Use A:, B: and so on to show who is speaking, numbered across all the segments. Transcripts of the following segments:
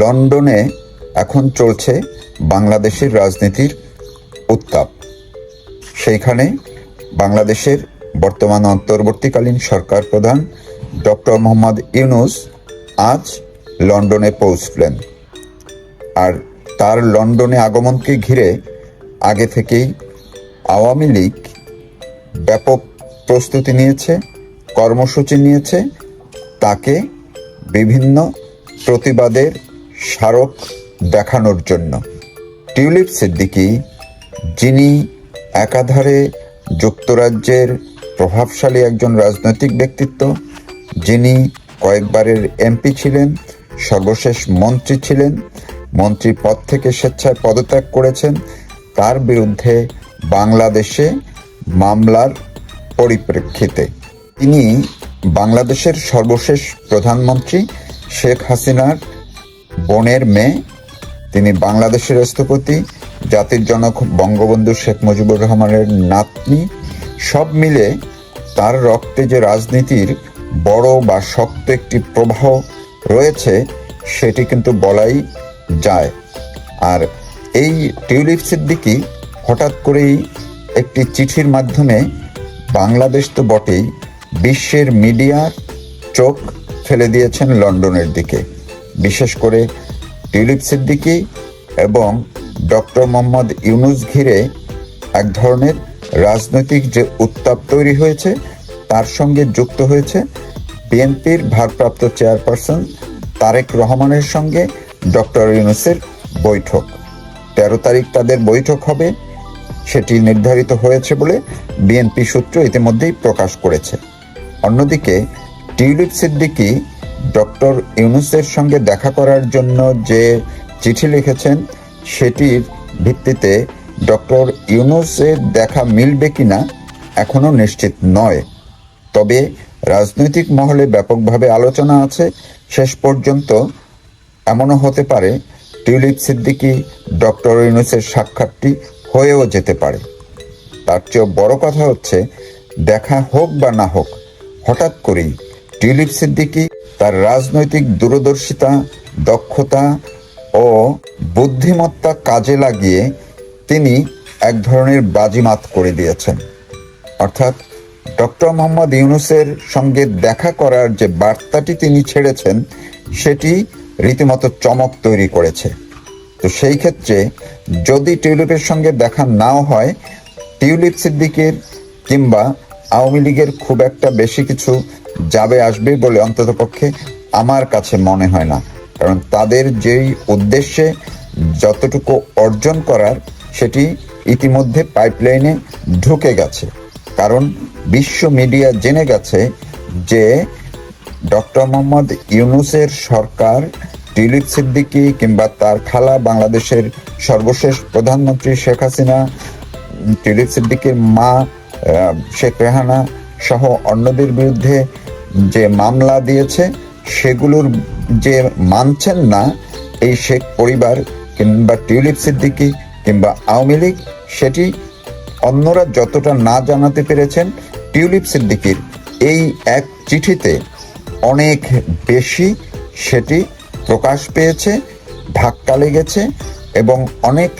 A: লন্ডনে এখন চলছে বাংলাদেশের রাজনীতির উত্তাপ। সেইখানে বাংলাদেশের বর্তমান অন্তর্বর্তীকালীন সরকার প্রধান ডক্টর মোহাম্মদ ইউনুস আজ লন্ডনে পৌঁছলেন। আর তার লন্ডনে আগমনকে ঘিরে আগে থেকেই আওয়ামী লীগ ব্যাপক প্রস্তুতি নিয়েছে, কর্মসূচি নিয়েছে। তাকে বিভিন্ন প্রতিবাদের স্মারক দেখানোর জন্য। টিউলিপ সিদ্দিকী, যিনি একাধারে যুক্তরাজ্যের প্রভাবশালী একজন রাজনৈতিক ব্যক্তিত্ব, যিনি কয়েকবারের এমপি ছিলেন, সর্বশেষ মন্ত্রী ছিলেন, মন্ত্রী পদ থেকে স্বেচ্ছায় পদত্যাগ করেছেন, তার বিরুদ্ধে বাংলাদেশে মামলার পরিপ্রেক্ষিতে। তিনি বাংলাদেশের সর্বশেষ প্রধানমন্ত্রী শেখ হাসিনার বোনের মেয়ে, তিনি বাংলাদেশের রাষ্ট্রপতি, জাতির জনক বঙ্গবন্ধু শেখ মুজিবুর রহমানের নাতনি, সব মিলে তার রক্তে যে রাজনীতির বড় বা শক্ত একটি প্রবাহ রয়েছে, সেটি কিন্তু বলাই যায়। আর এই টিউলিপ সিদ্দিকি হঠাৎ করেই একটি চিঠির মাধ্যমে বাংলাদেশ তো বটেই, বিশ্বের মিডিয়ার চোখ ফেলে দিয়েছেন লন্ডনের দিকে। বিশেষ করে টিউলিপ সিদ্দিকি এবং ডক্টর মোহাম্মদ ইউনুস ঘিরে এক ধরনের রাজনৈতিক যে উত্তাপ তৈরি হয়েছে, তার সঙ্গে যুক্ত হয়েছে বিএনপির ভারপ্রাপ্ত চেয়ারপারসন তারেক রহমানের সঙ্গে ডক্টর ইউনুসের বৈঠক। তেরো তারিখ তাদের বৈঠক হবে, সেটি নির্ধারিত হয়েছে বলে বিএনপি সূত্র ইতিমধ্যেই প্রকাশ করেছে। অন্যদিকে টিউলিপ সিদ্দিকি ডক্টর ইউনুসের সঙ্গে দেখা করার জন্য যে চিঠি লিখেছেন, সেটির ভিত্তিতে ডক্টর ইউনুসের দেখা মিলবে কিনা এখনও নিশ্চিত নয়। তবে রাজনৈতিক মহলে ব্যাপকভাবে আলোচনা আছে। শেষ পর্যন্ত এমনও হতে পারে, টিউলিপ সিদ্দিকি ডক্টর ইউনুসের সাক্ষাৎটি হয়েও যেতে পারে। তার চেয়েও বড় কথা হচ্ছে, দেখা হোক বা না হোক, হঠাৎ করেই টিউলিপ সিদ্দিকি তার রাজনৈতিক দূরদর্শিতা, দক্ষতা ও বুদ্ধিমত্তা কাজে লাগিয়ে তিনি এক ধরনের বাজিমাত করে দিয়েছেন। অর্থাৎ ডক্টর মোহাম্মদ ইউনুসের সঙ্গে দেখা করার যে বার্তাটি তিনি ছেড়েছেন, সেটি রীতিমতো চমক তৈরি করেছে। তো সেই ক্ষেত্রে যদি টিউলিপের সঙ্গে দেখা নাও হয়, টিউলিপ সিদ্দিকের কিংবা আওয়ামী লীগের খুব একটা বেশি কিছু যাবে, আসবে বলে অন্ততপক্ষে আমার কাছে মনে হয় না। কারণ তাদের যেই উদ্দেশ্যে যতটুকু অর্জন করার, সেটি ইতিমধ্যে পাইপলাইনে ঢুকে গেছে। কারণ বিশ্ব মিডিয়া জেনে গেছে যে ডক্টর মোহাম্মদ ইউনুসের সরকার টিউলিপ সিদ্দিকী কিংবা তার খালা বাংলাদেশের সর্বশেষ প্রধানমন্ত্রী শেখ হাসিনা টিউলিপ সিদ্দিকীর মা শেখ রেহানা সহ অন্যদের বিরুদ্ধে যে মামলা দিয়েছে, সেগুলোর যে মানছেন না, এই শেখ পরিবার কিংবা টিউলিপ সিদ্দিকী কিংবা আওয়ামী লীগ, সেটি অন্যরা যতটা না জানাতে পেরেছেন, টিউলিপ সিদ্দিকির এই এক চিঠিতে অনেক বেশি সেটি প্রকাশ পেয়েছে, ধাক্কা লেগেছে এবং অনেক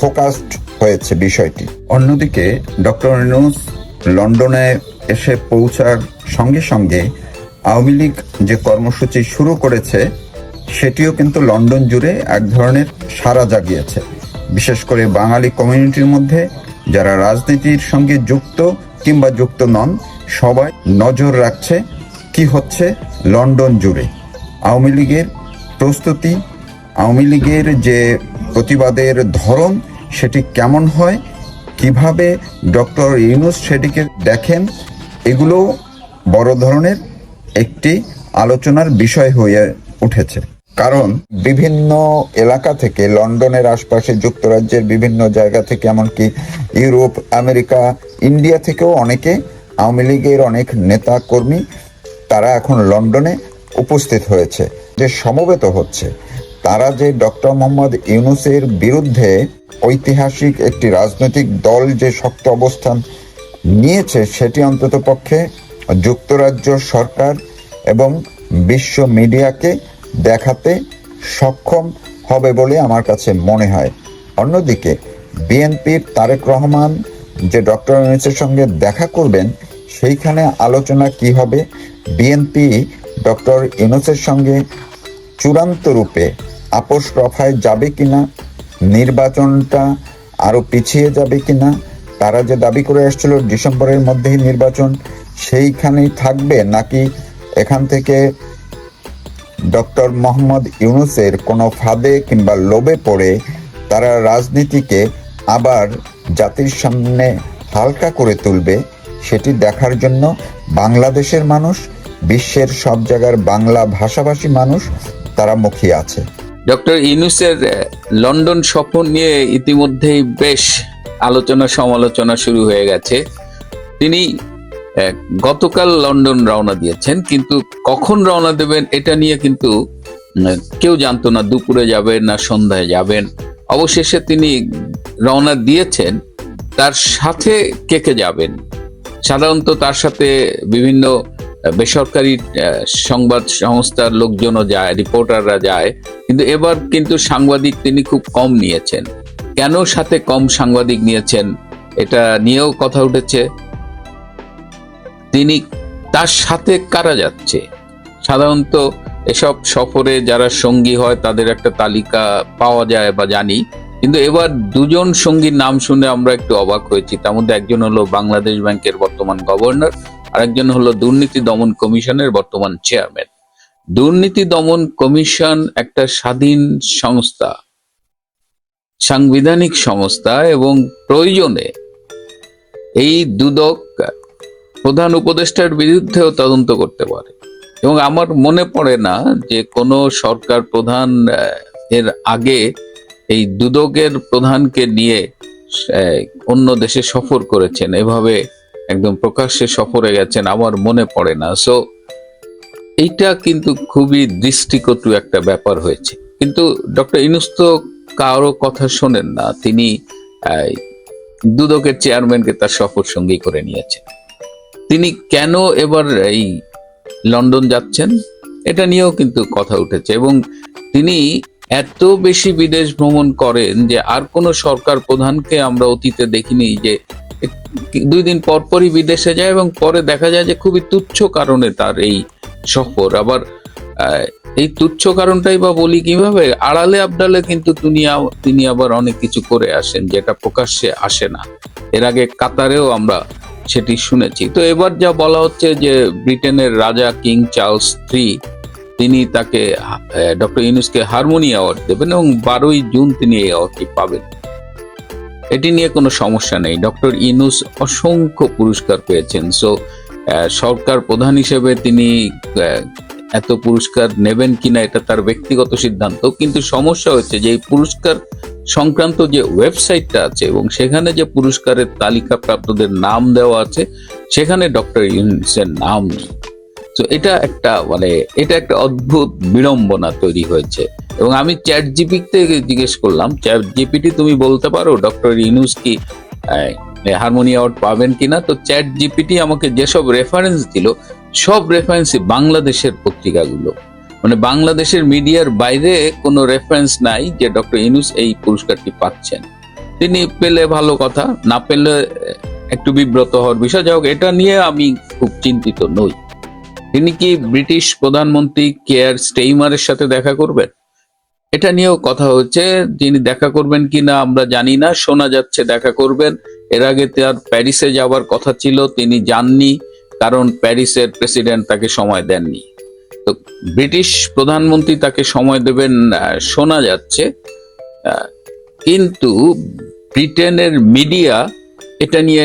A: ফোকাসড হয়েছে বিষয়টি। অন্যদিকে ডক্টর ইউনুস লন্ডনে এসে পৌঁছার সঙ্গে সঙ্গে আওয়ামী লীগ যে কর্মসূচি শুরু করেছে, সেটিও কিন্তু লন্ডন জুড়ে এক ধরনের সাড়া জাগিয়েছে। বিশেষ করে বাঙালি কমিউনিটির মধ্যে যারা রাজনীতির সঙ্গে যুক্ত কিংবা যুক্ত নন, সবাই নজর রাখছে কি হচ্ছে লন্ডন জুড়ে। আওয়ামী লীগের প্রস্তুতি, আওয়ামী লীগের যে প্রতিবাদের ধরন, সেটি কেমন হয়, কীভাবে ডক্টর ইউনুস সেটিকে দেখেন, এগুলো বড় ধরনের একটি আলোচনার বিষয় হয়ে উঠেছে। কারণ বিভিন্ন এলাকা থেকে, লন্ডনের আশপাশে, যুক্তরাজ্যের বিভিন্ন জায়গা থেকে, এমনকি ইউরোপ, আমেরিকা, ইন্ডিয়া থেকেও অনেকে আওয়ামী লীগের অনেক নেতা কর্মী তারা এখন লন্ডনে উপস্থিত হয়েছে। যে সমবেত হচ্ছে, তারা যে ডক্টর মোহাম্মদ ইউনুসের বিরুদ্ধে ঐতিহাসিক একটি রাজনৈতিক দল যে শক্ত অবস্থান নিয়েছে, সেটি অন্তত পক্ষে যুক্তরাজ্য সরকার এবং বিশ্ব মিডিয়াকে দেখাতে সক্ষম হবে বলে আমার কাছে মনে হয়। অন্যদিকে, বিএনপির তারেক রহমান যে ডক্টর ইউনুসের সঙ্গে দেখা করবেন, সেইখানে আলোচনা কি হবে? বিএনপি ডক্টর ইউনুসের সঙ্গে চূড়ান্ত রূপে আপোষ রফায় যাবে কিনা, নির্বাচনটা আরও পিছিয়ে যাবে কিনা, তারা যে দাবি করে আসছিল ডিসেম্বরের মধ্যেই নির্বাচন সেইখানেই থাকবে নাকি এখান থেকে ডক্টর মোহাম্মদ ইউনুসের কোনো ফাঁদে কিংবা লোভে পড়ে তারা রাজনীতিকে আবার জাতির সামনে হালকা করে তুলবে, সেটি দেখার জন্য বাংলাদেশের মানুষ, বিশ্বের সব জায়গার বাংলা ভাষাভাষী মানুষ তারা মুখিয়ে আছে।
B: ডক্টর ইউনুসের লন্ডন সফর নিয়ে ইতিমধ্যেই বেশ আলোচনা সমালোচনা শুরু হয়ে গেছে। তিনি গতকাল লন্ডন রওনা দিয়েছেন, কিন্তু কখন রওনা দেবেন এটা নিয়ে কিন্তু কেউ জানতো না, দুপুরে যাবেন না সন্ধ্যায় যাবেন। অবশেষে তিনি রওনা দিয়েছেন, তার সাথে কে কে যাবেন? সাধারণত তার সাথে বিভিন্ন বেসরকারি সংবাদ সংস্থার লোকজনও যায়, রিপোর্টাররা যায়, কিন্তু এবার কিন্তু সাংবাদিক তিনি খুব কম নিয়েছেন। কেন সাথে কম সাংবাদিক নিয়েছেন, এটা নিয়েও কথা উঠেছে। তিনি তার সাথে কারা যাচ্ছে? সাধারণত এসব সফরে যারা সঙ্গী হয়, তাদের একটা তালিকা পাওয়া যায় বা জানি। কিন্তু এবার দুজন সঙ্গীর নাম শুনে আমরা একটু অবাক হয়েছি। তার মধ্যে একজন হলো বাংলাদেশ ব্যাংকের বর্তমান গভর্নর, আরেকজন হলো দুর্নীতি দমন কমিশনের বর্তমান চেয়ারম্যান। দুর্নীতি দমন কমিশন একটা স্বাধীন সংস্থা, সাংবিধানিক সংস্থা এবং প্রয়োজনে এই দুদক প্রধান উপদেষ্টার বিরুদ্ধেও তদন্ত করতে পারে। এবং আমার মনে পড়ে না যে কোনো সরকার প্রধান এর আগে এই দুদকের প্রধানকে নিয়ে অন্য দেশে সফর করেছেন। এভাবে একদম প্রকাশ্যে সফরে গেছেন আমার মনে পড়ে না। সো এইটা কিন্তু খুবই দৃষ্টিকটু একটা ব্যাপার হয়েছে। কিন্তু ডক্টর ইনুস তো কারও কথা শোনেন না। তিনি দুদকের চেয়ারম্যানকে তার সফর সঙ্গী করে নিয়েছেন। তিনি কেন এবার এই লন্ডন যাচ্ছেন? এটা নিয়েও কিন্তু কথা উঠেছে এবং তিনি এত বেশি বিদেশ ভ্রমণ করেন যে আর কোনো সরকার প্রধানকে আমরা অতীতে দেখিনি যে দুই দিন পরপরই বিদেশে যায় এবং পরে দেখা যায় যে খুবই তুচ্ছ কারণে তার এই সফর। আবার এই তুচ্ছ কারণটাই বা বলি কীভাবে? আড়ালে আবডালে কিন্তু তিনি তিনি আবার অনেক কিছু করে আসেন যেটা প্রকাশ্যে আসে না। এর আগে কাতারেও আমরা সেটি শুনেছি। তো এবার যা বলা হচ্ছে যে ব্রিটেনের রাজা কিং চার্লস থ্রি, তিনি তাকে ডক্টর ইউনুসকে হারমোনি অ্যাওয়ার্ড দেবেন এবং বারোই জুন তিনি এই অ্যাওয়ার্ডটি পাবেন। এটি নিয়ে কোনো সমস্যা নেই। ডক্টর ইনুস অসংখ্য পুরস্কার পেয়েছেন। সো সরকার প্রধান হিসেবে তিনি এত পুরস্কার নেবেন কিনা এটা তার ব্যক্তিগত সিদ্ধান্ত। কিন্তু সমস্যা হচ্ছে যে এই পুরস্কার সংক্রান্ত যে ওয়েবসাইটটা আছে এবং সেখানে যে পুরস্কারের তালিকা প্রাপ্তদের নাম দেওয়া আছে, সেখানে ডক্টর ইউনুসের নাম নেই। তো এটা একটা মানে এটা একটা অদ্ভুত বিড়ম্বনা তৈরি হয়েছে। এবং আমি চ্যাট জিপিতে জিজ্ঞেস করলাম চ্যাট জিপিটি তুমি বলতে পারো ডক্টর ইউনুস কি হারমোনি অ্যাওয়ার্ড পাবেন কিনা? তো চ্যাট জিপিটি আমাকে যেসব রেফারেন্স দিল, সব রেফারেন্সই বাংলাদেশের পত্রিকাগুলো। মানে বাংলাদেশের মিডিয়ার বাইরে কোনো রেফারেন্স নাই যে ডক্টর ইনুস এই পুরস্কারটি পাচ্ছেন। তিনি পেলে ভালো কথা, না পেলে একটু বিব্রত হওয়ার বিষয়। যাই হোক, এটা নিয়ে আমি খুব চিন্তিত নই। তিনি কি ব্রিটিশ প্রধানমন্ত্রী কেয়ার স্টেইমারের সাথে দেখা করবেন? এটা নিয়েও কথা হচ্ছে তিনি দেখা করবেন কিনা আমরা জানি না, শোনা যাচ্ছে দেখা করবেন। এর আগে তার প্যারিসে যাওয়ার কথা ছিল, তিনি যাননি, কারণ প্যারিসের প্রেসিডেন্ট তাকে সময় দেননি। তো ব্রিটিশ প্রধানমন্ত্রী তাকে সময় দেবেন শোনা যাচ্ছে। কিন্তু ব্রিটেনের মিডিয়া এটা নিয়ে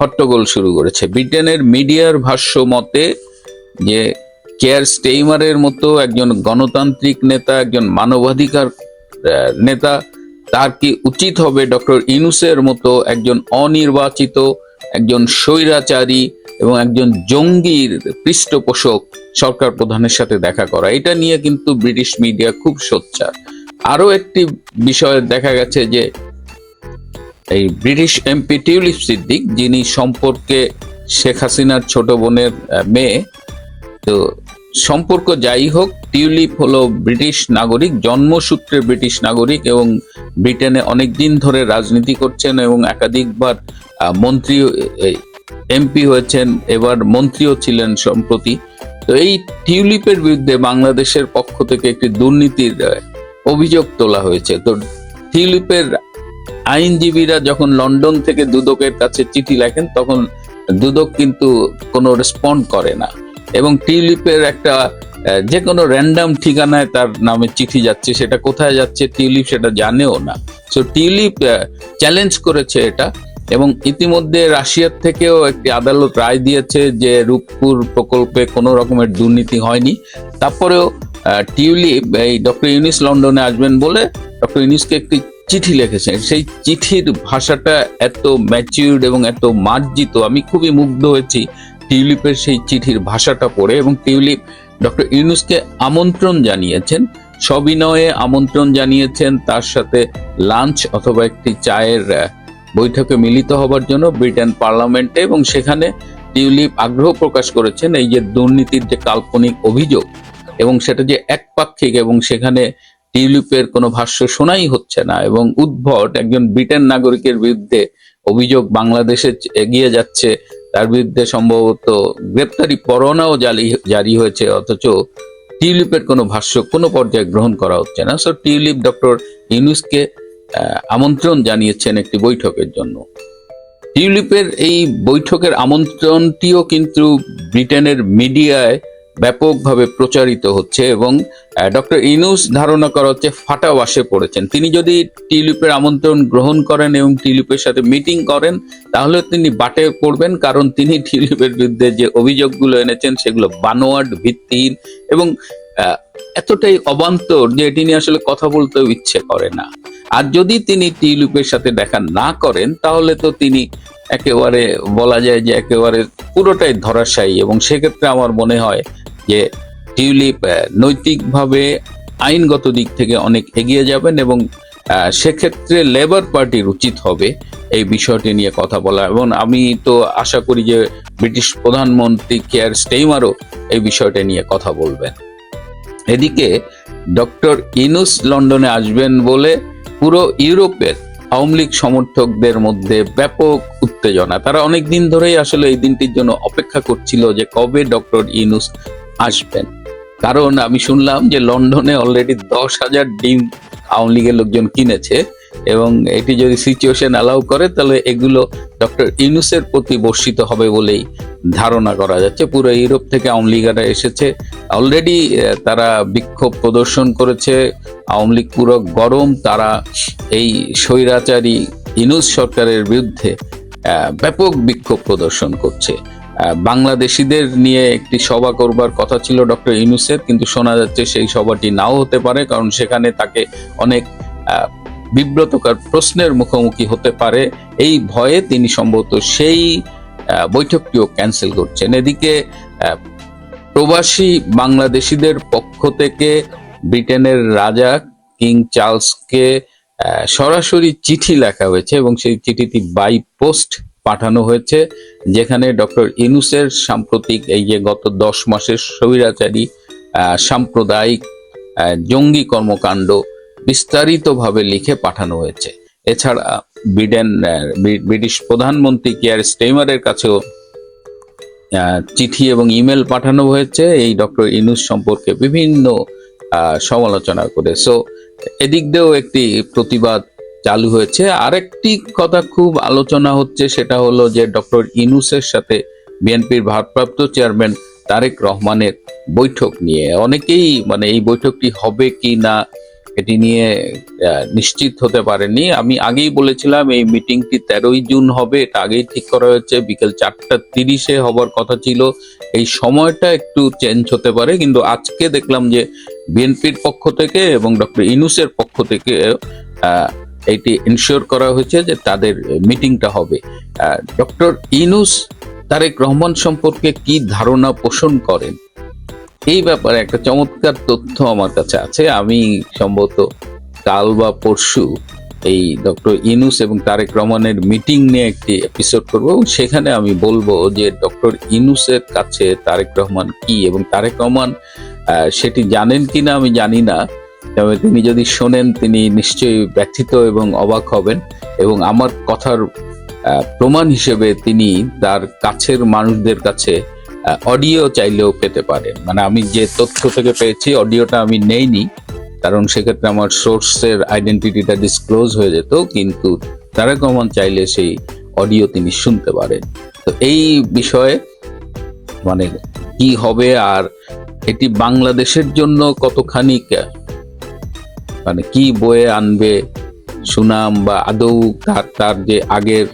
B: হট্টগোল শুরু করেছে। ব্রিটেনের মিডিয়ার ভাষ্য মতে যে কেয়ার স্টেইমারের মতো একজন গণতান্ত্রিক নেতা, একজন মানবাধিকার নেতা, তার কি উচিত হবে ডক্টর ইনুসের মতো একজন অনির্বাচিত, একজন স্বৈরাচারী এবং একজন জঙ্গির পৃষ্ঠপোষক সরকার প্রধানের সাথে দেখা করা। এটা নিয়ে কিন্তু ব্রিটিশ মিডিয়া খুব সোচ্চার। আরও একটি বিষয়ে দেখা গেছে যে, এই ব্রিটিশ এমপি টিউলিপ সিদ্দিক, যিনি সম্পর্কে শেখ হাসিনার ছোট বোনের মেয়ে, তো সম্পর্ক যাই হোক, টিউলিপ হলো ব্রিটিশ নাগরিক, জন্মসূত্রে ব্রিটিশ নাগরিক এবং ব্রিটেনে অনেক দিন ধরে রাজনীতি করছেন এবং একাধিকবার মন্ত্রী এমপি হয়েছেন, এবার মন্ত্রীও ছিলেন সম্প্রতি। তো এই টিউলিপের বিরুদ্ধে বাংলাদেশের পক্ষ থেকে একটি দুর্নীতির অভিযোগ তোলা হয়েছে। তো টিউলিপের আইনজীবীরা যখন লন্ডন থেকে দুদকের কাছে চিঠি লেখেন, তখন দুদক কিন্তু কোনো রেসপন্ড করে না। এবং টিউলিপের একটা যে কোনো র্যান্ডাম ঠিকানায় তার নামে চিঠি যাচ্ছে, সেটা কোথায় যাচ্ছে, টিউলিপ সেটা জানেও না। সো টিউলিপ চ্যালেঞ্জ করেছে এটা। এবং ইতিমধ্যে রাশিয়ার থেকেও একটি আদালত রায় দিয়েছে যে রূপপুর প্রকল্পে কোনো রকমের দুর্নীতি হয়নি। তারপরেও টিউলিপ, এই ডক্টর ইউনিস লন্ডনে আসবেন বলে ডক্টর ইউনিসকে একটি চিঠি লিখেছেন। সেই চিঠির ভাষাটা এত ম্যাচিউর্ড এবং এত মার্জিত, আমি খুবই মুগ্ধ হয়েছি টিউলিপের সেই চিঠির ভাষাটা পড়ে এবং টিউলিপ ডক্টর ইউনুসকে আমন্ত্রণ জানিয়েছেন, সবিনয়ে আমন্ত্রণ জানিয়েছেন, তার সাথে লাঞ্চ অথবা একটি চায়ের বৈঠকে মিলিত হবার জন্য ব্রিটেন পার্লামেন্টে এবং সেখানে টিউলিপ আগ্রহ প্রকাশ করেছেন এই যে দুর্নীতির যে কাল্পনিক অভিযোগ এবং সেটা যে একপাক্ষিক এবং সেখানে টিউলিপের কোনো ভাষ্য শোনাই হচ্ছে না এবং উদ্ভট একজন ব্রিটেন নাগরিকের বিরুদ্ধে অভিযোগ বাংলাদেশে এগিয়ে যাচ্ছে, তার বিরুদ্ধে সম্ভবত গ্রেপ্তারি পরোয়ানাও জারি জারি হয়েছে, অথচ টিউলিপের কোনো ভাষ্য কোনো পর্যায়ে গ্রহণ করা হচ্ছে না। সো টিউলিপ ডক্টর ইউনুসকে আমন্ত্রণ জানিয়েছেন একটি বৈঠকের জন্য। টিউলিপের এই বৈঠকের আমন্ত্রণটিও কিন্তু ব্রিটেনের মিডিয়ায় ব্যাপকভাবে প্রচারিত হচ্ছে এবং ডক্টর ইনুস ধারণা করা হচ্ছে ফাটা বাসে পড়েছেন। তিনি যদি টিউলিপের আমন্ত্রণ গ্রহণ করেন এবং টিউলিপের সাথে মিটিং করেন, তাহলে তিনি বাটে পড়বেন কারণ তিনি টিউলিপের বিরুদ্ধে যে অভিযোগগুলো এনেছেন সেগুলো বানোয়াট ভিত্তিহীন এবং এতটাই অবান্তর যে এটি নিয়ে আসলে কথা বলতেও ইচ্ছে করে না। আর যদি তিনি টিউলিপের সাথে দেখা না করেন, তাহলে তো তিনি একেবারে বলা যায় যে একেবারে পুরোটাই ধরাশায়ী। এবং সেক্ষেত্রে আমার মনে হয় যে টিউলিপ নৈতিকভাবে আইনগত দিক থেকে অনেক এগিয়ে যাবেন এবং সেক্ষেত্রে লেবার পার্টির উচিত হবে এই বিষয়টি নিয়ে কথা বলা। এবং আমি তো আশা করি যে ব্রিটিশ প্রধানমন্ত্রী কেয়ার স্টেইমারও এই বিষয়টা নিয়ে কথা বলবেন। এদিকে ডক্টর ইনুস লন্ডনে আসবেন বলে পুরো ইউরোপের আওয়ামী লীগ সমর্থকদের মধ্যে ব্যাপক উত্তেজনা। তারা অনেক দিন ধরেই আসলে এই দিনটির জন্য অপেক্ষা করছিল যে কবে ডক্টর ইনুস আসবেন। কারণ আমি শুনলাম যে লন্ডনে অলরেডি দশ হাজার ডিম আওয়ামী লীগের লোকজন কিনেছে। এবং এটি যদি সিচুয়েশন অ্যালাউ করে, তাহলে এগুলো ডক্টর ইউনুসের প্রতি বর্ষিত হবে বলেই ধারণা করা যাচ্ছে। পুরো ইউরোপ থেকে আওয়ামী লীগেরা এসেছে। অলরেডি তারা বিক্ষোভ প্রদর্শন করেছে। আওয়ামী লীগ পুরো গরম। তারা এই স্বৈরাচারী ইনুস সরকারের বিরুদ্ধে ব্যাপক বিক্ষোভ প্রদর্শন করছে। বাংলাদেশিদের নিয়ে একটি সভা করবার কথা ছিল ডক্টর ইনুসের কিন্তু শোনা যাচ্ছে সেই সভাটি নাও হতে পারে, কারণ সেখানে তাকে অনেক বিব্রতকর প্রশ্নের মুখোমুখি হতে পারে। এই ভয়ে তিনি সম্ভবত সেই বৈঠকটিও ক্যান্সেল করছেন। এদিকে প্রবাসী বাংলাদেশিদের পক্ষ থেকে ব্রিটেনের রাজা কিং চার্লসকে সরাসরি চিঠি লেখা হয়েছে এবং সেই চিঠিটি বাই পোস্ট পাঠানো হয়েছে, যেখানে ডক্টর ইনুসের সাম্প্রতিক এই যে গত দশ মাসের স্বৈরাচারী সাম্প্রদায়িক জঙ্গি কর্মকাণ্ড বিস্তারিতভাবে লিখে পাঠানো হয়েছে। এছাড়া ব্রি- ব্রিটিশ প্রধানমন্ত্রী কেয়ার স্টেমারের কাছেও চিঠি এবং ইমেল পাঠানো হয়েছে। এই ডক্টর ইনুস সম্পর্কে বিভিন্ন সমালোচনা করে। সো এদিক দিয়েও একটি প্রতিবাদ চালু হয়েছে। আরেকটি কথা খুব আলোচনা হচ্ছে, সেটা হলো যে ডক্টর ইনুসের সাথে বিএনপির ভারপ্রাপ্ত চেয়ারম্যান তারেক রহমানের বৈঠক নিয়ে। অনেকেই মানে এই বৈঠকটি হবে কি না এটি নিয়ে নিশ্চিত হতে পারেনি আমি আগেই বলেছিলাম, এই মিটিংটি তেরোই জুন হবে। এটা আগেই ঠিক করা হয়েছে। বিকেল চারটা তিরিশে হবার কথা ছিল। এই সময়টা একটু চেঞ্জ হতে পারে। কিন্তু আজকে দেখলাম যে বিএনপির পক্ষ থেকে এবং ডক্টর ইনুসের পক্ষ থেকে এটি ইনশিওর করা হয়েছে যে তাদের মিটিংটা হবে। ডক্টর ইনুস তারেক রহমান সম্পর্কে কি ধারণা পোষণ করেন? এই ব্যাপারে একটা চমৎকার তথ্য আমার কাছে আছে। আমি সম্ভবত কাল বা পরশু এই ডক্টর ইনুস এবং তারেক রহমানের মিটিং নিয়ে একটি এপিসোড করব সেখানে আমি বলব যে ডক্টর ইনুসের কাছে তারেক রহমান কি এবং তারেক রহমান সেটি জানেন কিনা আমি জানি না। তবে তিনি যদি শোনেন, তিনি নিশ্চয়ই ব্যথিত এবং অবাক হবেন এবং আমার কথার প্রমাণ হিসেবে তিনি তার কাছের মানুষদের কাছে অডিও চাইলেও পেতে পারেন মানে আমি যে তথ্য থেকে পেয়েছি অডিওটা আমি নেইনি, কারণ সেক্ষেত্রে আমার সোর্সের আইডেন্টিটিটা ডিসক্লোজ হয়ে যেত, কিন্তু তারেক রহমান চাইলে সেই অডিও তিনি শুনতে পারেন। তো এই বিষয়ে মানে কি হবে আর এটি বাংলাদেশের জন্য কতখানি মানে কি বয়ে আনবে সুনাম বা আদৌ তার তার যে আগের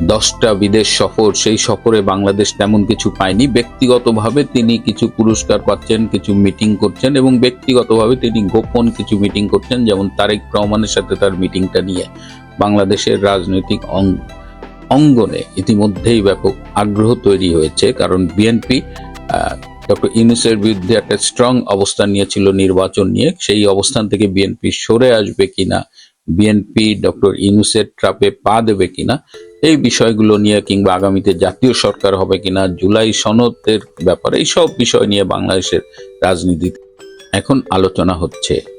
B: দশটা বিদেশ সফর, সেই সফরে বাংলাদেশ তেমন কিছু পায়নি। ব্যক্তিগতভাবে তিনি কিছু পুরস্কার পাচ্ছেন, কিছু মিটিং করছেন এবং ব্যক্তিগতভাবে তিনি গোপন কিছু মিটিং করছেন, যেমন তারেক রহমানের সাথে তার মিটিংটা নিয়ে বাংলাদেশের রাজনৈতিক অঙ্গ অঙ্গনে ইতিমধ্যেই ব্যাপক আগ্রহ তৈরি হয়েছে। কারণ বিএনপি ডক্টর ইউনুসের বিরুদ্ধে একটা স্ট্রং অবস্থান নিয়েছিল নির্বাচন নিয়ে। সেই অবস্থান থেকে বিএনপি সরে আসবে কিনা, বিএনপি ডক্টর ইউনুসের ট্রাপে পা দেবে কিনা এই বিষয়গুলো নিয়ে কিংবা আগামীতে জাতীয় সরকার হবে কিনা, জুলাই সনদের ব্যাপারে এই সব বিষয় নিয়ে বাংলাদেশের রাজনীতিতে এখন আলোচনা হচ্ছে।